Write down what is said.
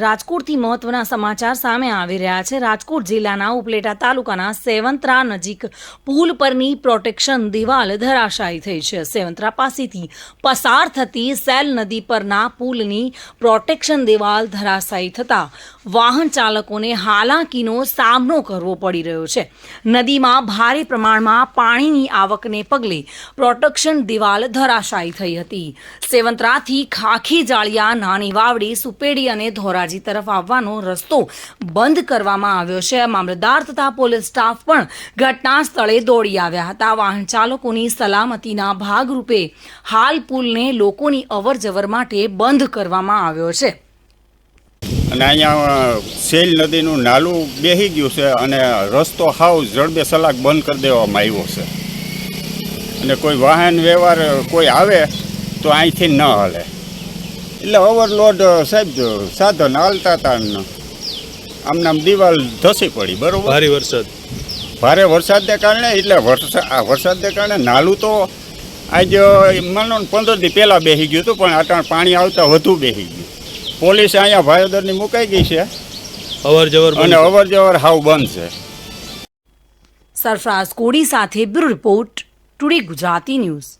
રાજકોટથી મહત્વના સમાચાર સામે આવી રહ્યા છે. રાજકોટ જિલ્લાના ઉપલેટા તાલુકાના સેવંત્રા નજીક પુલ પરની પ્રોટેક્શન દિવાલ ધરાશાયી થઈ છે. સેવંત્રા પાસેથી પસાર થતી સેલ નદી પરના પુલની પ્રોટેક્શન દિવાલ ધરાશાયી થતાં વાહન ચાલકોને હાલાકીનો સામનો કરવો પડી રહ્યો છે. નદીમાં ભારે પ્રમાણમાં પાણીની આવકને પગલે પ્રોટેક્શન દિવાલ ધરાશાયી થઈ હતી. સેવંત્રાથી ખાખી જાળિયા, નાની વાવડી, સુપેડી અને ધોરાજી તરફ આવવાનો રસ્તો બંધ કરવામાં આવ્યો છે. મામલતદાર તથા પોલીસ સ્ટાફ પણ ઘટના સ્થળે દોડી આવ્યા હતા. વાહન ચાલકોની સલામતીના ભાગરૂપે હાલ પુલને લોકોની અવરજવર માટે બંધ કરવામાં આવ્યો છે. અને અહીંયા સેલ નદીનું નાલું બેહી ગયું છે અને રસ્તો હાવ જડબે સલાક બંધ કરી દેવામાં આવ્યો છે. અને કોઈ વાહન વ્યવહાર કોઈ આવે તો અહીંથી ન હાલે. એટલે ઓવરલોડ સાહેબ સાધન હાલતા હતા ને. આમને આમ દિવાલ ધસી પડી બરોબર? ભારે વરસાદ. ભારે વરસાદને કારણે એટલે વરસાદ વરસાદને કારણે નાલું તો આજ માનો ને પંદર દી પહેલાં બેસી ગયું હતું પણ અટાણ પાણી આવતા વધુ બેસી ગયું. પોલીસ અહીંયા ભાયોદરની મુકાઈ ગઈ છે. અવર જવર અને અવર જવર હાવ બંધ છે. સરફરાઝ કોડી સાથે bureau report today Gujarati news.